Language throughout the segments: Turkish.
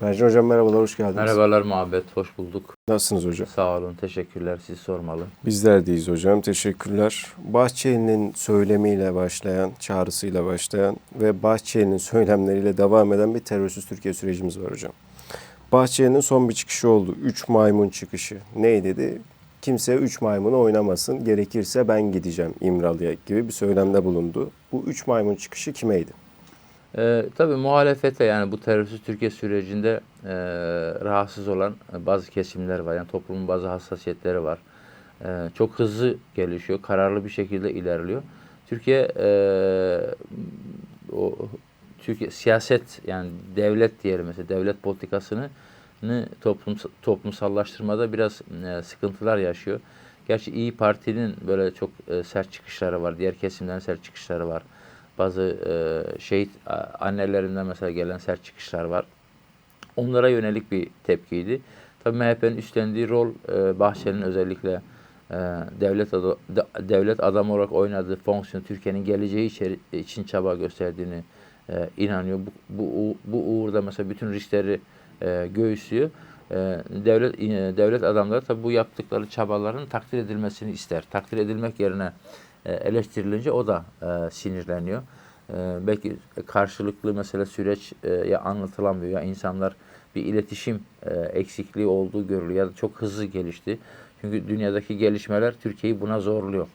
Mercan Hocam merhabalar, hoş geldiniz. Merhabalar muhabbet, hoş bulduk. Nasılsınız hocam? Sağ olun, teşekkürler. Siz sormalı. Bizler deyiz hocam, teşekkürler. Bahçeli'nin söylemiyle başlayan, çağrısıyla başlayan ve Bahçeli'nin söylemleriyle devam eden bir terörsüz Türkiye sürecimiz var hocam. Bahçeli'nin son bir çıkışı oldu. Üç maymun çıkışı. Ne dedi? Kimse üç maymunu oynamasın, gerekirse ben gideceğim İmralı'ya gibi bir söylemde bulundu. Bu üç maymun çıkışı kimeydi? Ee, tabii muhalefete yani bu terörsüz Türkiye sürecinde e, rahatsız olan bazı kesimler var. Yani toplumun bazı hassasiyetleri var. E, çok hızlı gelişiyor, kararlı bir şekilde ilerliyor. Türkiye e, o Türkiye siyaset yani devlet diyelim mesela devlet politikasını toplum, toplumsallaştırmada biraz e, sıkıntılar yaşıyor. Gerçi İyi Parti'nin böyle çok e, sert çıkışları var. Diğer kesimden sert çıkışları var. Bazı e, şehit annelerinden mesela gelen sert çıkışlar var. Onlara yönelik bir tepkiydi. Tabii MHP'nin üstlendiği rol e, Bahçeli'nin özellikle e, devlet ad devlet adam olarak oynadığı fonksiyon Türkiye'nin geleceği içeri, için çaba gösterdiğini e, inanıyor. Bu, bu, bu uğurda mesela bütün riskleri e, göğüslüyor. E, devlet e, devlet adamları tabii bu yaptıkları çabaların takdir edilmesini ister. Takdir edilmek yerine eleştirilince o da e, sinirleniyor. E, belki karşılıklı mesela süreç e, ya anlatılamıyor ya insanlar bir iletişim e, eksikliği olduğu görülüyor ya da çok hızlı gelişti. Çünkü dünyadaki gelişmeler Türkiye'yi buna zorluyor.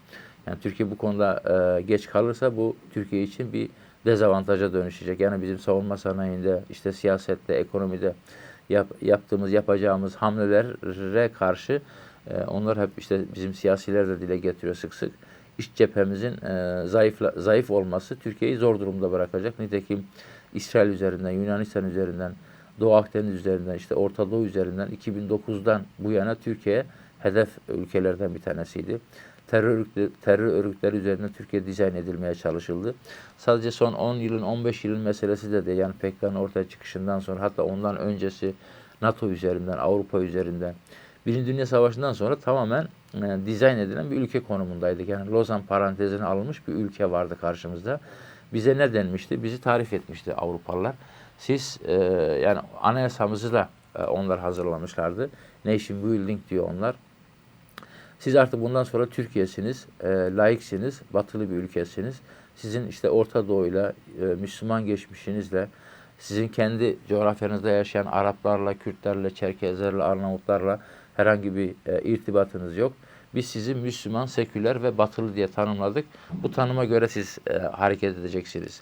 Yani Türkiye bu konuda e, geç kalırsa bu Türkiye için bir dezavantaja dönüşecek. Yani bizim savunma sanayinde, işte siyasette, ekonomide yap, yaptığımız, yapacağımız hamlelere karşı e, onlar hep işte bizim siyasiler de dile getiriyor sık sık. İş cephemizin e, zayıf, zayıf olması Türkiye'yi zor durumda bırakacak. Nitekim İsrail üzerinden, Yunanistan üzerinden, Doğu Akdeniz üzerinden, işte Orta Doğu üzerinden 2009'dan bu yana Türkiye hedef ülkelerden bir tanesiydi terör, örgütleri, terör örgütleri üzerine Türkiye dizayn edilmeye çalışıldı. Sadece son 10 yılın 15 yılın meselesi de değil. Yani PKK'nın ortaya çıkışından sonra hatta ondan öncesi NATO üzerinden, Avrupa üzerinden Birinci Dünya Savaşı'ndan sonra tamamen e, dizayn edilen bir ülke konumundaydık. Yani Lozan parantezine alınmış bir ülke vardı karşımızda. Bize ne denmişti? Bizi tarif etmişti Avrupalılar. Siz e, yani anayasamızı da e, onlar hazırlamışlardı. Nation Building diyor onlar. Siz artık bundan sonra Türkiye'siniz, e, layıksınız, batılı bir ülkesiniz. Sizin işte Orta Doğu'yla, e, Müslüman geçmişinizle, sizin kendi coğrafyanızda yaşayan Araplarla, Kürtlerle, Çerkezlerle, Arnavutlarla herhangi bir e, irtibatınız yok. Biz sizi Müslüman, seküler ve batılı diye tanımladık. Bu tanıma göre siz e, hareket edeceksiniz.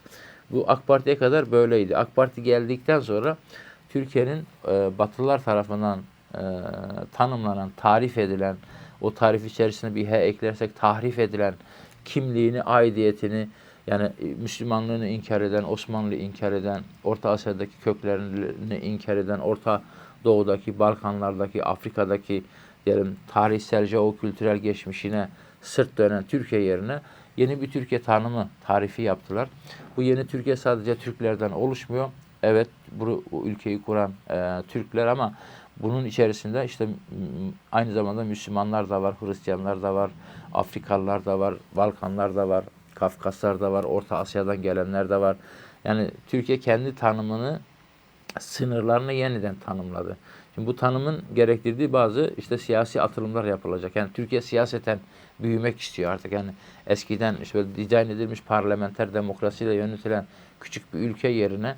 Bu AK Parti'ye kadar böyleydi. AK Parti geldikten sonra Türkiye'nin e, Batılılar tarafından e, tanımlanan, tarif edilen, o tarif içerisine bir H eklersek tahrif edilen kimliğini, aidiyetini yani e, Müslümanlığını inkar eden, Osmanlı inkar eden, Orta Asya'daki köklerini inkar eden, Orta Doğu'daki, Balkanlardaki, Afrika'daki diyelim tarihsel, o kültürel geçmişine sırt dönen Türkiye yerine yeni bir Türkiye tanımı tarifi yaptılar. Bu yeni Türkiye sadece Türklerden oluşmuyor. Evet bu, bu ülkeyi kuran e, Türkler ama bunun içerisinde işte aynı zamanda Müslümanlar da var, Hristiyanlar da var, Afrikalılar da var, Balkanlar da var, Kafkaslar da var, Orta Asya'dan gelenler de var. Yani Türkiye kendi tanımını, sınırlarını yeniden tanımladı. Şimdi bu tanımın gerektirdiği bazı işte siyasi atılımlar yapılacak. Yani Türkiye siyaseten büyümek istiyor artık. Yani eskiden işte böyle dizayn edilmiş parlamenter demokrasiyle yönetilen küçük bir ülke yerine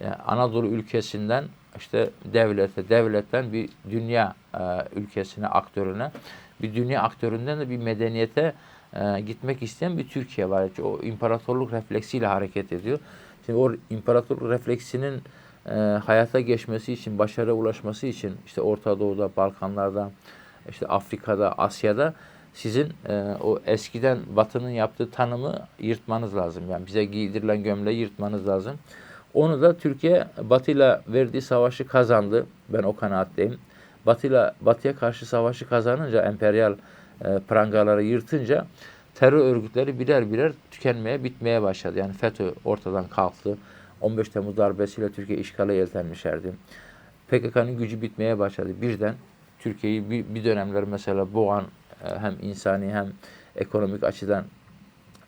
yani Anadolu ülkesinden işte devlete, devletten bir dünya e, ülkesine, aktörüne, bir dünya aktöründen de bir medeniyete e, gitmek isteyen bir Türkiye var. O imparatorluk refleksiyle hareket ediyor. Şimdi o imparatorluk refleksinin e, hayata geçmesi için, başarıya ulaşması için işte Orta Doğu'da, Balkanlar'da, işte Afrika'da, Asya'da sizin e, o eskiden Batı'nın yaptığı tanımı yırtmanız lazım. Yani bize giydirilen gömleği yırtmanız lazım. Onu da Türkiye Batı'yla verdiği savaşı kazandı. Ben o kanaatteyim. Batı'yla Batı'ya karşı savaşı kazanınca emperyal e, prangaları yırtınca terör örgütleri birer birer tükenmeye, bitmeye başladı. Yani FETÖ ortadan kalktı. 15 Temmuz darbesiyle Türkiye işgale yeltenmişlerdi. PKK'nın gücü bitmeye başladı. Birden Türkiye'yi bir, bir dönemler mesela boğan e, hem insani hem ekonomik açıdan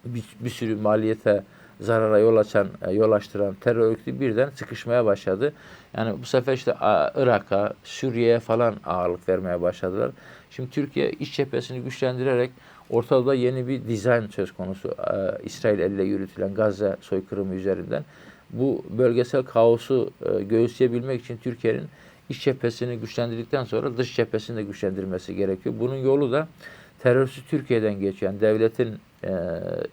bir, bir sürü maliyete zarara yol açan, e, yol açtıran terör örgütü birden sıkışmaya başladı. Yani bu sefer işte Irak'a, Suriye'ye falan ağırlık vermeye başladılar. Şimdi Türkiye iç cephesini güçlendirerek ortada yeni bir dizayn söz konusu. E, İsrail eliyle yürütülen Gazze soykırımı üzerinden. Bu bölgesel kaosu e, göğüsleyebilmek için Türkiye'nin iç cephesini güçlendirdikten sonra dış cephesini de güçlendirmesi gerekiyor. Bunun yolu da terörsüz Türkiye'den. Yani devletin e,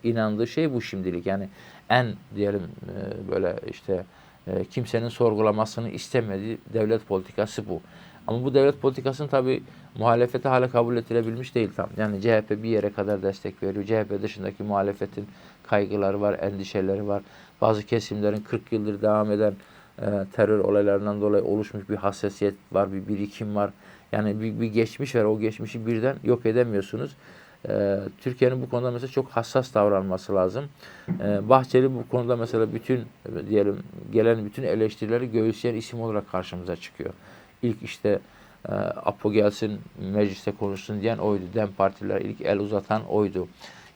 inandığı şey bu şimdilik. Yani en diyelim e, böyle işte e, kimsenin sorgulamasını istemediği devlet politikası bu. Ama bu devlet politikasının tabi muhalefete hala kabul edilebilmiş değil tam. Yani CHP bir yere kadar destek veriyor. CHP dışındaki muhalefetin kaygıları var, endişeleri var. Bazı kesimlerin 40 yıldır devam eden e, terör olaylarından dolayı oluşmuş bir hassasiyet var, bir birikim var. Yani bir, bir geçmiş var. O geçmişi birden yok edemiyorsunuz. Ee, Türkiye'nin bu konuda mesela çok hassas davranması lazım. Ee, Bahçeli bu konuda mesela bütün e, diyelim gelen bütün eleştirileri göğüsleyen isim olarak karşımıza çıkıyor. İlk işte e, Apo gelsin mecliste konuşsun diyen oydu. Dem partiler ilk el uzatan oydu.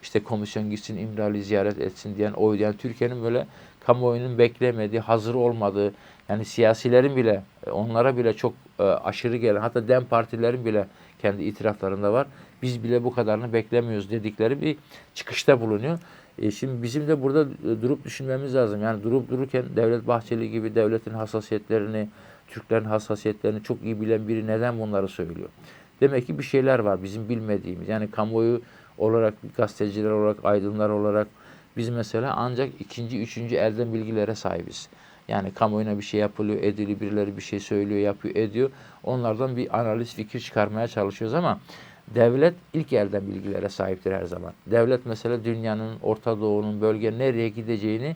İşte komisyon gitsin İmralı'yı ziyaret etsin diyen oydu. Yani Türkiye'nin böyle kamuoyunun beklemediği, hazır olmadığı, yani siyasilerin bile, e, onlara bile çok e, aşırı gelen, hatta dem partilerin bile kendi itiraflarında var. Biz bile bu kadarını beklemiyoruz dedikleri bir çıkışta bulunuyor. E, şimdi bizim de burada e, durup düşünmemiz lazım. Yani durup dururken Devlet Bahçeli gibi devletin hassasiyetlerini, Türklerin hassasiyetlerini çok iyi bilen biri neden bunları söylüyor? Demek ki bir şeyler var bizim bilmediğimiz. Yani kamuoyu olarak, gazeteciler olarak, aydınlar olarak biz mesela ancak ikinci, üçüncü elden bilgilere sahibiz. Yani kamuoyuna bir şey yapılıyor, ediliyor, birileri bir şey söylüyor, yapıyor, ediyor. Onlardan bir analiz, fikir çıkarmaya çalışıyoruz ama devlet ilk elden bilgilere sahiptir her zaman. Devlet mesela dünyanın, Orta Doğu'nun, bölge nereye gideceğini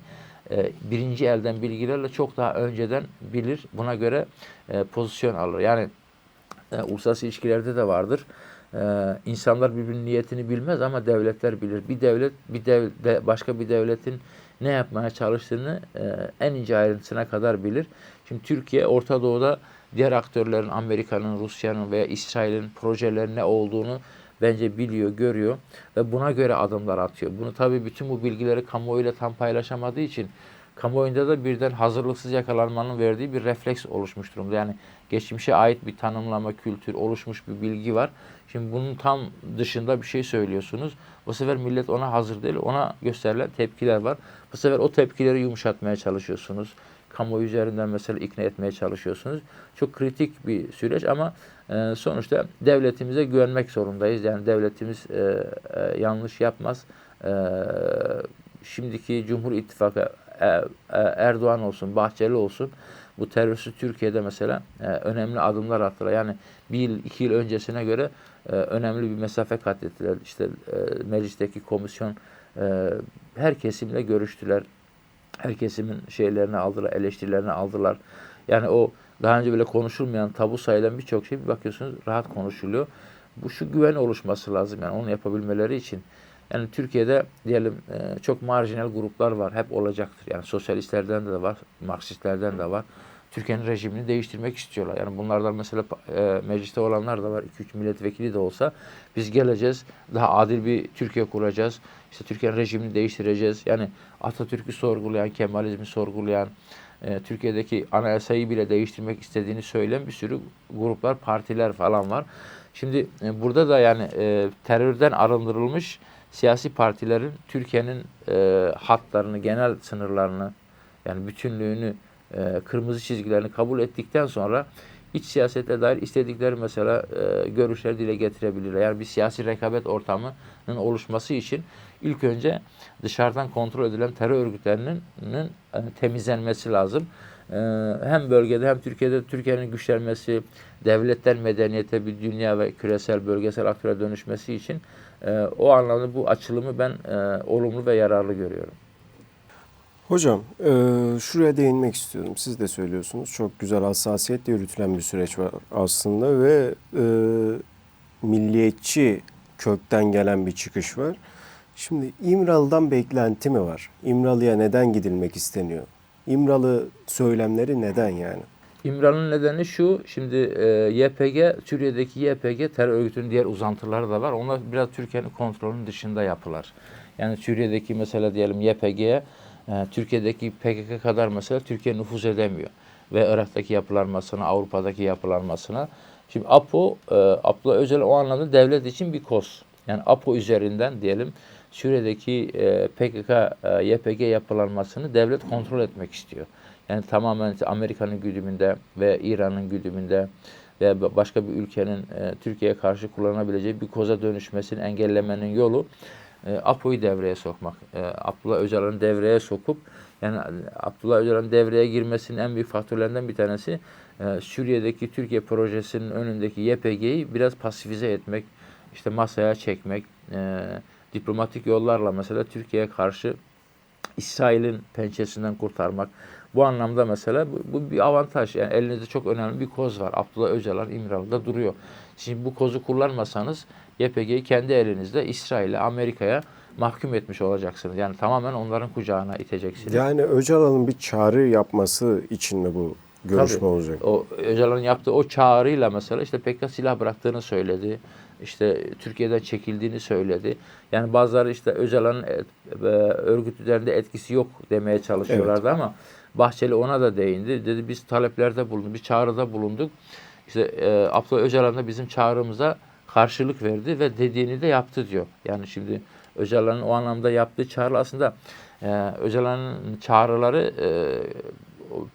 e, birinci elden bilgilerle çok daha önceden bilir. Buna göre e, pozisyon alır. Yani e, uluslararası ilişkilerde de vardır. Ee, insanlar birbirinin niyetini bilmez ama devletler bilir. Bir devlet bir dev, de, başka bir devletin ne yapmaya çalıştığını e, en ince ayrıntısına kadar bilir. Şimdi Türkiye Orta Doğu'da diğer aktörlerin Amerika'nın, Rusya'nın veya İsrail'in projeleri ne olduğunu bence biliyor, görüyor ve buna göre adımlar atıyor. Bunu tabii bütün bu bilgileri kamuoyuyla tam paylaşamadığı için kamuoyunda da birden hazırlıksız yakalanmanın verdiği bir refleks oluşmuş durumda. Yani geçmişe ait bir tanımlama, kültür, oluşmuş bir bilgi var. Şimdi bunun tam dışında bir şey söylüyorsunuz. Bu sefer millet ona hazır değil, ona gösterilen tepkiler var. Bu sefer o tepkileri yumuşatmaya çalışıyorsunuz. Kamuoyu üzerinden mesela ikna etmeye çalışıyorsunuz. Çok kritik bir süreç ama e, sonuçta devletimize güvenmek zorundayız. Yani devletimiz e, e, yanlış yapmaz. E, şimdiki Cumhur İttifakı Erdoğan olsun, Bahçeli olsun bu terörsüz Türkiye'de mesela e, önemli adımlar attılar. Yani bir yıl, iki yıl öncesine göre e, önemli bir mesafe kat ettiler. İşte e, meclisteki komisyon e, her kesimle görüştüler. Her kesimin şeylerini aldılar, eleştirilerini aldılar. Yani o daha önce bile konuşulmayan, tabu sayılan birçok şey bir bakıyorsunuz rahat konuşuluyor. Bu şu güven oluşması lazım yani onu yapabilmeleri için. Yani Türkiye'de diyelim e, çok marjinal gruplar var. Hep olacaktır. Yani sosyalistlerden de var, Marksistlerden de var. Türkiye'nin rejimini değiştirmek istiyorlar. Yani bunlardan mesela e, mecliste olanlar da var. 2-3 milletvekili de olsa biz geleceğiz. Daha adil bir Türkiye kuracağız. İşte Türkiye'nin rejimini değiştireceğiz. Yani Atatürk'ü sorgulayan, Kemalizmi sorgulayan, e, Türkiye'deki anayasayı bile değiştirmek istediğini söyleyen bir sürü gruplar, partiler falan var. Şimdi burada da yani terörden arındırılmış siyasi partilerin Türkiye'nin e, hatlarını, genel sınırlarını yani bütünlüğünü, e, kırmızı çizgilerini kabul ettikten sonra iç siyasete dair istedikleri mesela e, görüşleri dile getirebilirler. Yani bir siyasi rekabet ortamının oluşması için ilk önce dışarıdan kontrol edilen terör örgütlerinin e, temizlenmesi lazım. E, hem bölgede hem Türkiye'de Türkiye'nin güçlenmesi, devletten medeniyete bir dünya ve küresel bölgesel aktöre dönüşmesi için e, o anlamda bu açılımı ben e, olumlu ve yararlı görüyorum. Hocam, e, şuraya değinmek istiyorum. Siz de söylüyorsunuz. Çok güzel hassasiyetle yürütülen bir süreç var aslında ve e, milliyetçi kökten gelen bir çıkış var. Şimdi İmralı'dan beklenti mi var? İmralı'ya neden gidilmek isteniyor? İmralı söylemleri neden yani? İmralı'nın nedeni şu, şimdi e, YPG, Suriye'deki YPG terör örgütünün diğer uzantıları da var. Onlar biraz Türkiye'nin kontrolünün dışında yapılar. Yani Suriye'deki mesela diyelim YPG'ye e, Türkiye'deki PKK kadar mesela Türkiye nüfuz edemiyor. Ve Irak'taki yapılanmasına, Avrupa'daki yapılanmasına. Şimdi APO, e, Abdullah Öcalan o anlamda devlet için bir koz. Yani APO üzerinden diyelim Suriye'deki e, PKK, e, YPG yapılanmasını devlet kontrol etmek istiyor. Yani tamamen Amerika'nın güdümünde ve İran'ın güdümünde veya başka bir ülkenin e, Türkiye'ye karşı kullanabileceği bir koza dönüşmesini engellemenin yolu e, APO'yu devreye sokmak. E, Abdullah Öcalan'ı devreye sokup yani Abdullah Öcalan'ın devreye girmesinin en büyük faktörlerinden bir tanesi e, Suriye'deki Türkiye projesinin önündeki YPG'yi biraz pasifize etmek, işte masaya çekmek, e, diplomatik yollarla mesela Türkiye'ye karşı İsrail'in pençesinden kurtarmak. Bu anlamda mesela bu, bu bir avantaj. Yani elinizde çok önemli bir koz var. Abdullah Öcalan İmralı'da duruyor. Şimdi bu kozu kullanmasanız YPG'yi kendi elinizde İsrail'e, Amerika'ya mahkum etmiş olacaksınız. Yani tamamen onların kucağına iteceksiniz. Yani Öcalan'ın bir çağrı yapması için mi bu görüşme Tabii. olacak? O Öcalan'ın yaptığı o çağrıyla mesela işte PKK silah bıraktığını söyledi. İşte Türkiye'den çekildiğini söyledi. Yani bazıları işte Öcalan'ın et- e, örgüt üzerinde etkisi yok demeye çalışıyorlardı ama Bahçeli ona da değindi. Dedi biz taleplerde bulunduk, bir çağrıda bulunduk. İşte e, Abdullah Öcalan da bizim çağrımıza karşılık verdi ve dediğini de yaptı diyor. Yani şimdi Öcalan'ın o anlamda yaptığı çağrı aslında e, Öcalan'ın çağrıları e,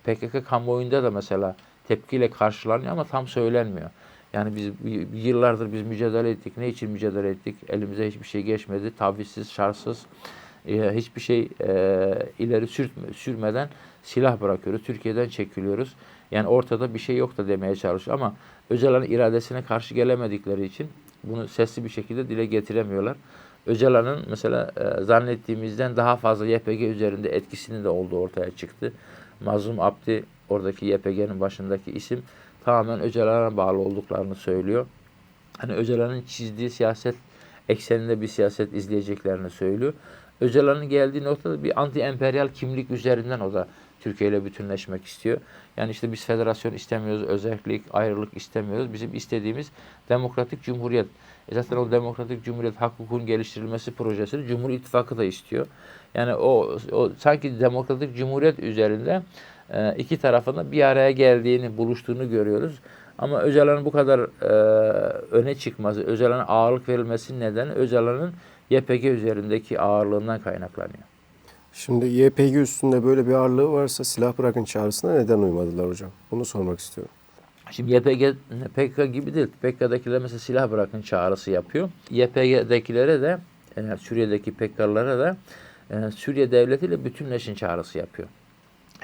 PKK kamuoyunda da mesela tepkiyle karşılanıyor ama tam söylenmiyor. Yani biz yıllardır biz mücadele ettik. Ne için mücadele ettik? Elimize hiçbir şey geçmedi. Tavizsiz, şartsız, e, hiçbir şey e, ileri sürtme- sürmeden silah bırakıyoruz. Türkiye'den çekiliyoruz. Yani ortada bir şey yok da demeye çalışıyor ama Öcalan'ın iradesine karşı gelemedikleri için bunu sesli bir şekilde dile getiremiyorlar. Öcalan'ın mesela e, zannettiğimizden daha fazla YPG üzerinde etkisinin de olduğu ortaya çıktı. Mazlum Abdi oradaki YPG'nin başındaki isim tamamen Öcalan'a bağlı olduklarını söylüyor. Hani Öcalan'ın çizdiği siyaset ekseninde bir siyaset izleyeceklerini söylüyor. Öcalan'ın geldiği noktada bir anti-emperyal kimlik üzerinden o da Türkiye ile bütünleşmek istiyor. Yani işte biz federasyon istemiyoruz, özellik, ayrılık istemiyoruz. Bizim istediğimiz demokratik cumhuriyet. E zaten o demokratik cumhuriyet hak hukukun geliştirilmesi projesini Cumhur İttifakı da istiyor. Yani o, o sanki demokratik cumhuriyet üzerinde e, iki tarafında bir araya geldiğini, buluştuğunu görüyoruz. Ama Öcalan'ın bu kadar e, öne çıkması, Öcalan'a ağırlık verilmesinin nedeni Öcalan'ın YPG üzerindeki ağırlığından kaynaklanıyor. Şimdi YPG üstünde böyle bir ağırlığı varsa silah bırakın çağrısına neden uymadılar hocam? Bunu sormak istiyorum. Şimdi YPG PKK gibi değil. PKK'dakiler mesela silah bırakın çağrısı yapıyor. YPG'dekilere de e, Suriye'deki PKK'lara da e, Suriye devletiyle bütünleşin çağrısı yapıyor.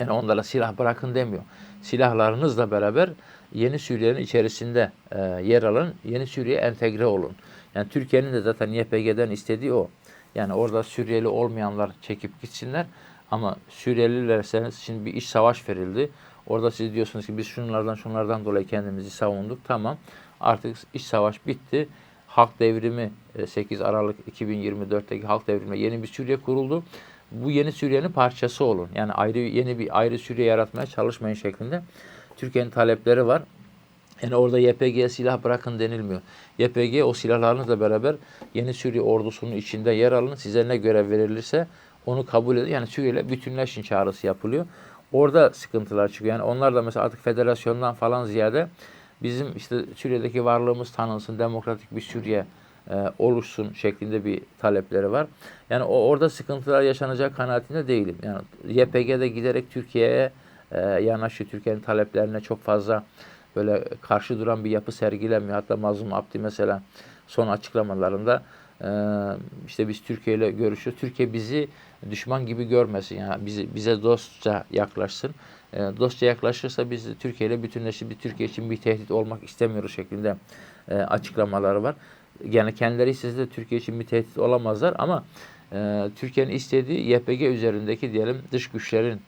Yani onlara silah bırakın demiyor. Silahlarınızla beraber yeni Suriye'nin içerisinde e, yer alın, yeni Suriye'ye entegre olun. Yani Türkiye'nin de zaten YPG'den istediği o. Yani orada Suriyeli olmayanlar çekip gitsinler ama Suriyelilerse şimdi bir iş savaş verildi. Orada siz diyorsunuz ki biz şunlardan şunlardan dolayı kendimizi savunduk. Tamam artık iş savaş bitti. Halk devrimi e, 8 Aralık 2024'teki halk devrimi yeni bir Suriye kuruldu. Bu yeni Suriye'nin parçası olun. Yani ayrı yeni bir ayrı Suriye yaratmaya çalışmayın şeklinde. Türkiye'nin talepleri var. Yani orada YPG'ye silah bırakın denilmiyor. YPG o silahlarınızla beraber yeni Suriye ordusunun içinde yer alın. Size ne görev verilirse onu kabul edin. Yani Suriye ile bütünleşin çağrısı yapılıyor. Orada sıkıntılar çıkıyor. Yani onlar da mesela artık federasyondan falan ziyade bizim işte Suriye'deki varlığımız tanınsın, demokratik bir Suriye e, oluşsun şeklinde bir talepleri var. Yani o orada sıkıntılar yaşanacak kanaatinde değilim. Yani YPG'de giderek Türkiye'ye e, yanaşıyor. Türkiye'nin taleplerine çok fazla böyle karşı duran bir yapı sergilemiyor. Hatta Mazlum Abdi mesela son açıklamalarında e, işte biz Türkiye ile görüşüyoruz. Türkiye bizi düşman gibi görmesin. Yani bizi, bize dostça yaklaşsın. E, dostça yaklaşırsa biz Türkiye ile bütünleşip bir Türkiye için bir tehdit olmak istemiyoruz şeklinde e, açıklamaları var. Yani kendileri istese de Türkiye için bir tehdit olamazlar ama Türkiye'nin istediği YPG üzerindeki diyelim dış güçlerin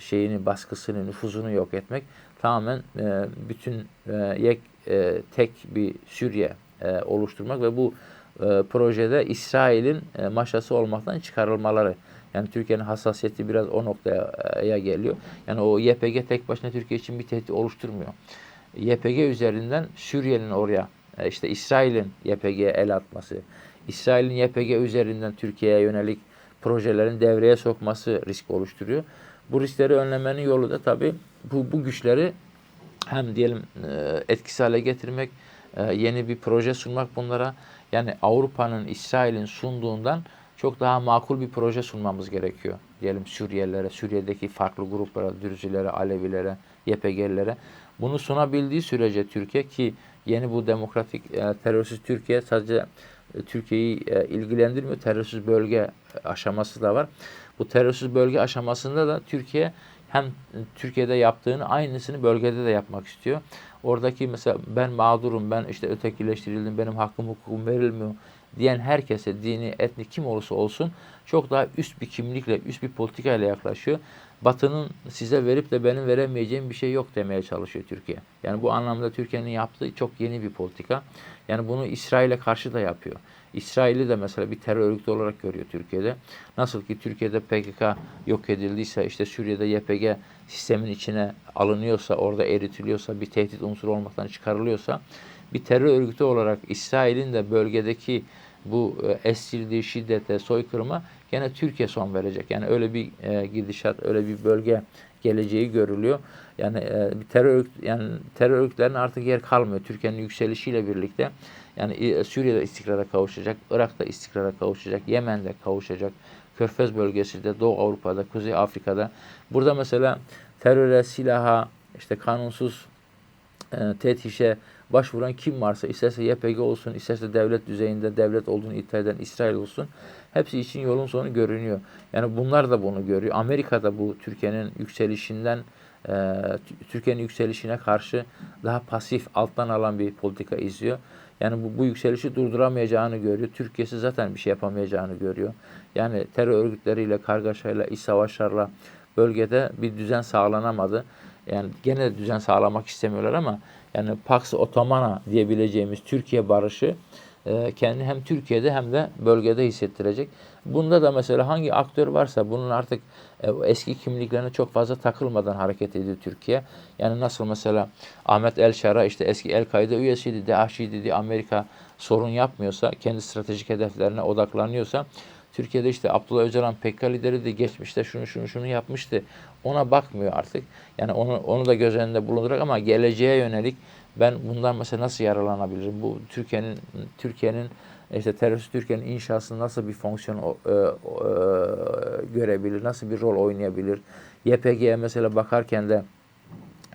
şeyini, baskısını, nüfuzunu yok etmek tamamen e, bütün e, yek e, tek bir Suriye e, oluşturmak ve bu e, projede İsrail'in e, maşası olmaktan çıkarılmaları. Yani Türkiye'nin hassasiyeti biraz o noktaya e, geliyor. Yani o YPG tek başına Türkiye için bir tehdit oluşturmuyor. YPG üzerinden Suriye'nin oraya e, işte İsrail'in YPG'ye el atması, İsrail'in YPG üzerinden Türkiye'ye yönelik projelerin devreye sokması risk oluşturuyor. Bu riskleri önlemenin yolu da tabii bu, bu güçleri hem diyelim e, etkisiz hale getirmek, e, yeni bir proje sunmak bunlara. Yani Avrupa'nın, İsrail'in sunduğundan çok daha makul bir proje sunmamız gerekiyor. Diyelim Suriyelilere, Suriye'deki farklı gruplara, Dürzilere, Alevilere, YPG'lilere. Bunu sunabildiği sürece Türkiye ki yeni bu demokratik e, terörsüz Türkiye sadece e, Türkiye'yi e, ilgilendirmiyor. Terörsüz bölge aşaması da var. Bu terörsüz bölge aşamasında da Türkiye hem Türkiye'de yaptığını aynısını bölgede de yapmak istiyor. Oradaki mesela ben mağdurum, ben işte ötekileştirildim, benim hakkım hukukum verilmiyor diyen herkese dini, etnik kim olursa olsun çok daha üst bir kimlikle, üst bir politikayla yaklaşıyor. Batı'nın size verip de benim veremeyeceğim bir şey yok demeye çalışıyor Türkiye. Yani bu anlamda Türkiye'nin yaptığı çok yeni bir politika. Yani bunu İsrail'e karşı da yapıyor. İsrail'i de mesela bir terör örgütü olarak görüyor Türkiye'de. Nasıl ki Türkiye'de PKK yok edildiyse, işte Suriye'de YPG sistemin içine alınıyorsa, orada eritiliyorsa, bir tehdit unsuru olmaktan çıkarılıyorsa, bir terör örgütü olarak İsrail'in de bölgedeki bu e, esirliği, şiddete, soykırıma gene Türkiye son verecek. Yani öyle bir e, gidişat, öyle bir bölge geleceği görülüyor. Yani e, terör yani terör örgütlerinin artık yer kalmıyor. Türkiye'nin yükselişiyle birlikte yani e, Suriye'de istikrara kavuşacak, Irak'ta istikrara kavuşacak, Yemen'de kavuşacak, Körfez bölgesinde, Doğu Avrupa'da, Kuzey Afrika'da. Burada mesela teröre, silaha, işte kanunsuz e, tehtişe başvuran kim varsa, isterse YPG olsun, isterse devlet düzeyinde devlet olduğunu iddia eden İsrail olsun, hepsi için yolun sonu görünüyor. Yani bunlar da bunu görüyor. Amerika'da bu Türkiye'nin yükselişinden, Türkiye'nin yükselişine karşı daha pasif, alttan alan bir politika izliyor. Yani bu, bu yükselişi durduramayacağını görüyor. Türkiye'si zaten bir şey yapamayacağını görüyor. Yani terör örgütleriyle, kargaşayla, iç savaşlarla bölgede bir düzen sağlanamadı. Yani gene de düzen sağlamak istemiyorlar ama yani Pax Ottomana diyebileceğimiz Türkiye barışı kendi hem Türkiye'de hem de bölgede hissettirecek. Bunda da mesela hangi aktör varsa bunun artık e, eski kimliklerine çok fazla takılmadan hareket ediyor Türkiye. Yani nasıl mesela Ahmet El Şara işte eski El Kaide üyesiydi, DAEŞ'iydi diye Amerika sorun yapmıyorsa, kendi stratejik hedeflerine odaklanıyorsa Türkiye'de işte Abdullah Öcalan PKK lideri de geçmişte şunu şunu şunu yapmıştı. Ona bakmıyor artık. Yani onu onu da göz önünde bulundurarak ama geleceğe yönelik ben bundan mesela nasıl yararlanabilirim? Bu Türkiye'nin Türkiye'nin işte terörist Türkiye'nin inşasında nasıl bir fonksiyon e, e, görebilir? Nasıl bir rol oynayabilir? YPG'ye mesela bakarken de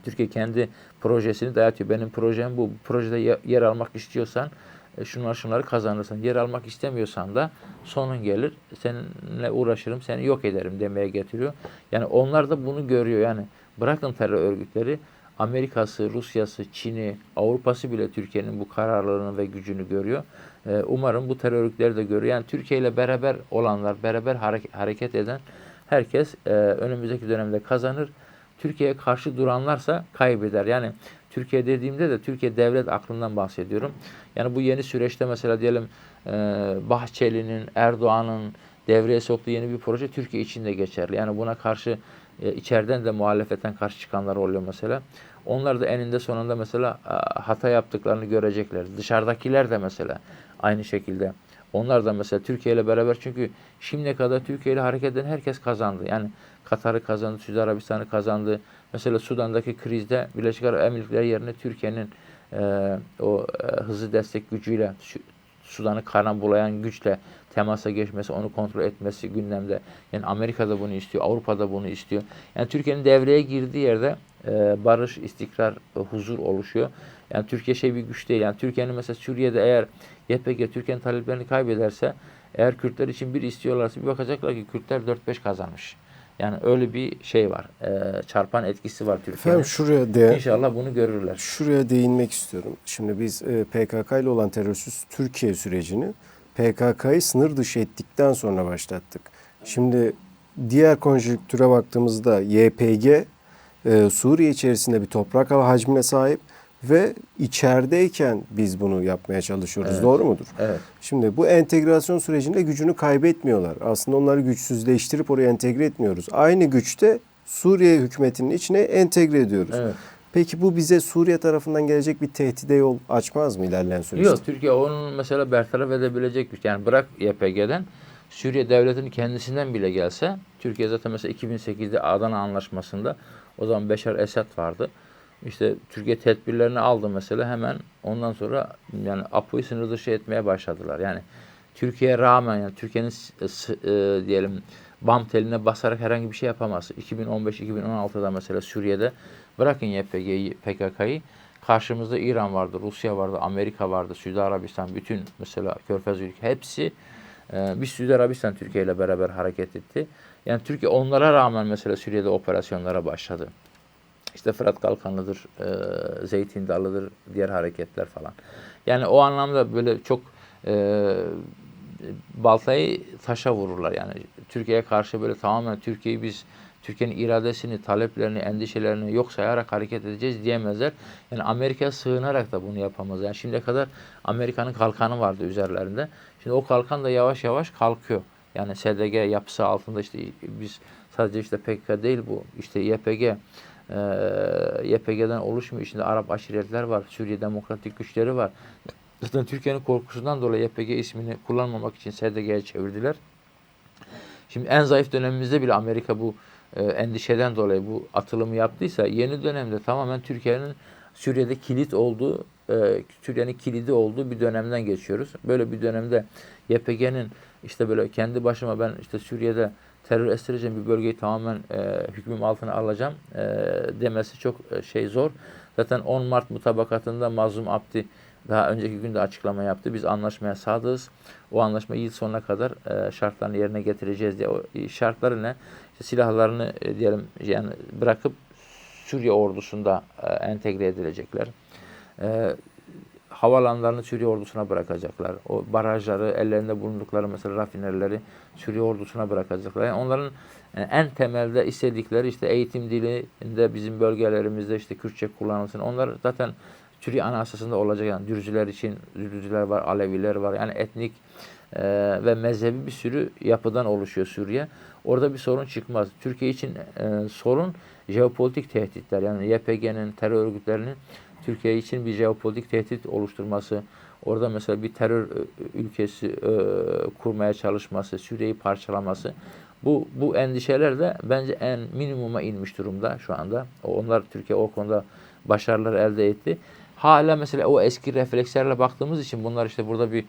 Türkiye kendi projesini dayatıyor. Benim projem bu. Bu projede ye- yer almak istiyorsan e, şunlar şunları kazanırsan. Yer almak istemiyorsan da sonun gelir. Seninle uğraşırım, seni yok ederim demeye getiriyor. Yani onlar da bunu görüyor. Yani bırakın terör örgütleri Amerika'sı, Rusya'sı, Çin'i, Avrupa'sı bile Türkiye'nin bu kararlılığını ve gücünü görüyor. E, Umarım bu terör örgütleri de görüyor. Yani Türkiye ile beraber olanlar, beraber hare- hareket eden herkes e, önümüzdeki dönemde kazanır. Türkiye'ye karşı duranlarsa kaybeder. Yani Türkiye dediğimde de Türkiye devlet aklından bahsediyorum. Yani bu yeni süreçte mesela diyelim e, Bahçeli'nin, Erdoğan'ın devreye soktuğu yeni bir proje Türkiye için de geçerli. Yani buna karşı e, içeriden de muhalefetten karşı çıkanlar oluyor mesela. Onlar da eninde sonunda mesela e, hata yaptıklarını görecekler. Dışarıdakiler de mesela aynı şekilde. Onlar da mesela Türkiye ile beraber çünkü şimdiye kadar Türkiye ile hareket eden herkes kazandı. Yani Katar'ı kazandı, Suudi Arabistan'ı kazandı. Mesela Sudan'daki krizde Birleşik Arap Emirlikleri yerine Türkiye'nin e, o e, hızlı destek gücüyle Sudan'ı karan bulayan güçle temasa geçmesi, onu kontrol etmesi gündemde. Yani Amerika da bunu istiyor, Avrupa da bunu istiyor. Yani Türkiye'nin devreye girdiği yerde e, barış, istikrar, e, huzur oluşuyor. Yani Türkiye şey bir güç değil. Yani Türkiye'nin mesela Suriye'de eğer YPG Türkiye'nin taleplerini kaybederse eğer Kürtler için bir istiyorlarsa bir bakacaklar ki Kürtler 4-5 kazanmış. Yani öyle bir şey var. e, çarpan etkisi var Türkiye'nin. Efendim şuraya de İnşallah bunu görürler. şuraya değinmek istiyorum. Şimdi biz e, PKK ile olan terörsüz Türkiye sürecini PKK'yı sınır dışı ettikten sonra başlattık. Şimdi diğer konjonktüre baktığımızda YPG e, Suriye içerisinde bir toprak hava hacmine sahip ve içerideyken biz bunu yapmaya çalışıyoruz. Evet. Doğru mudur? Evet. Şimdi bu entegrasyon sürecinde gücünü kaybetmiyorlar. Aslında onları güçsüzleştirip oraya entegre etmiyoruz. Aynı güçte Suriye hükümetinin içine entegre ediyoruz. Evet. Peki bu bize Suriye tarafından gelecek bir tehdide yol açmaz mı ilerleyen süreçte? Yok Türkiye onun mesela bertaraf edebilecek güç. Yani bırak YPG'den Suriye devletinin kendisinden bile gelse, Türkiye zaten mesela 2008'de Adana Anlaşması'nda o zaman Beşar Esad vardı. İşte Türkiye tedbirlerini aldı mesela hemen ondan sonra yani APO'yu sınır dışı etmeye başladılar. Yani Türkiye'ye rağmen yani Türkiye'nin s- e, diyelim bam teline basarak herhangi bir şey yapamaz. 2015-2016'da mesela Suriye'de bırakın YPG'yi, PKK'yı karşımızda İran vardı, Rusya vardı, Amerika vardı, Suudi Arabistan, bütün mesela Körfez ülke hepsi e, bir Suudi Arabistan Türkiye ile beraber hareket etti. Yani Türkiye onlara rağmen mesela Suriye'de operasyonlara başladı. İşte Fırat Kalkanlı'dır, e, Zeytin Dalı'dır, diğer hareketler falan. Yani o anlamda böyle çok e, baltayı taşa vururlar. Yani Türkiye'ye karşı böyle tamamen Türkiye'yi biz Türkiye'nin iradesini, taleplerini, endişelerini yok sayarak hareket edeceğiz diyemezler. Yani Amerika'ya sığınarak da bunu yapamaz. Yani şimdiye kadar Amerika'nın kalkanı vardı üzerlerinde. Şimdi o kalkan da yavaş yavaş kalkıyor. Yani SDG yapısı altında işte biz sadece işte PKK değil bu. işte YPG, e, YPG'den oluşmuyor. İçinde Arap aşiretler var. Suriye Demokratik Güçleri var. Zaten Türkiye'nin korkusundan dolayı YPG ismini kullanmamak için SDG'ye çevirdiler. Şimdi en zayıf dönemimizde bile Amerika bu e, endişeden dolayı bu atılımı yaptıysa yeni dönemde tamamen Türkiye'nin Suriye'de kilit olduğu, e, Suriye'nin kilidi olduğu bir dönemden geçiyoruz. Böyle bir dönemde YPG'nin işte böyle kendi başıma ben işte Suriye'de terör estireceğim bir bölgeyi tamamen e, hükmüm altına alacağım e, demesi çok e, şey zor. Zaten 10 Mart mutabakatında Mazlum Abdi daha önceki günde açıklama yaptı. Biz anlaşmaya sadığız. O anlaşmayı yıl sonuna kadar e, şartlarını yerine getireceğiz diye. O e, şartları ne? İşte silahlarını e, diyelim yani bırakıp Suriye ordusunda e, entegre edilecekler. E, havalanlarını Suriye ordusuna bırakacaklar. O barajları, ellerinde bulundukları mesela rafinerileri Suriye ordusuna bırakacaklar. Yani onların e, en temelde istedikleri işte eğitim dilinde bizim bölgelerimizde işte Kürtçe kullanılsın. Onlar zaten Suriye anayasasında olacak yani Dürcüler için Dürcüler var, Aleviler var. Yani etnik e, ve mezhebi bir sürü yapıdan oluşuyor Suriye. Orada bir sorun çıkmaz. Türkiye için e, sorun jeopolitik tehditler. Yani YPG'nin, terör örgütlerinin Türkiye için bir jeopolitik tehdit oluşturması, orada mesela bir terör e, ülkesi e, kurmaya çalışması, Suriye'yi parçalaması. Bu bu endişeler de bence en minimuma inmiş durumda şu anda. Onlar Türkiye o konuda başarılar elde etti. Hala mesela o eski reflekslerle baktığımız için bunlar işte burada bir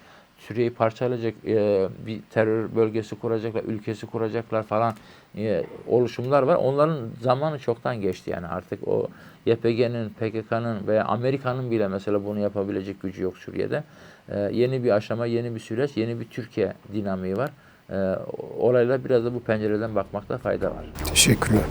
Suriye'yi parçalayacak, e, bir terör bölgesi kuracaklar, ülkesi kuracaklar falan e, oluşumlar var. Onların zamanı çoktan geçti yani artık o YPG'nin, PKK'nın veya Amerika'nın bile mesela bunu yapabilecek gücü yok Suriye'de. E, yeni bir aşama, yeni bir süreç, yeni bir Türkiye dinamiği var. E, olayla biraz da bu pencereden bakmakta fayda var. Teşekkürler.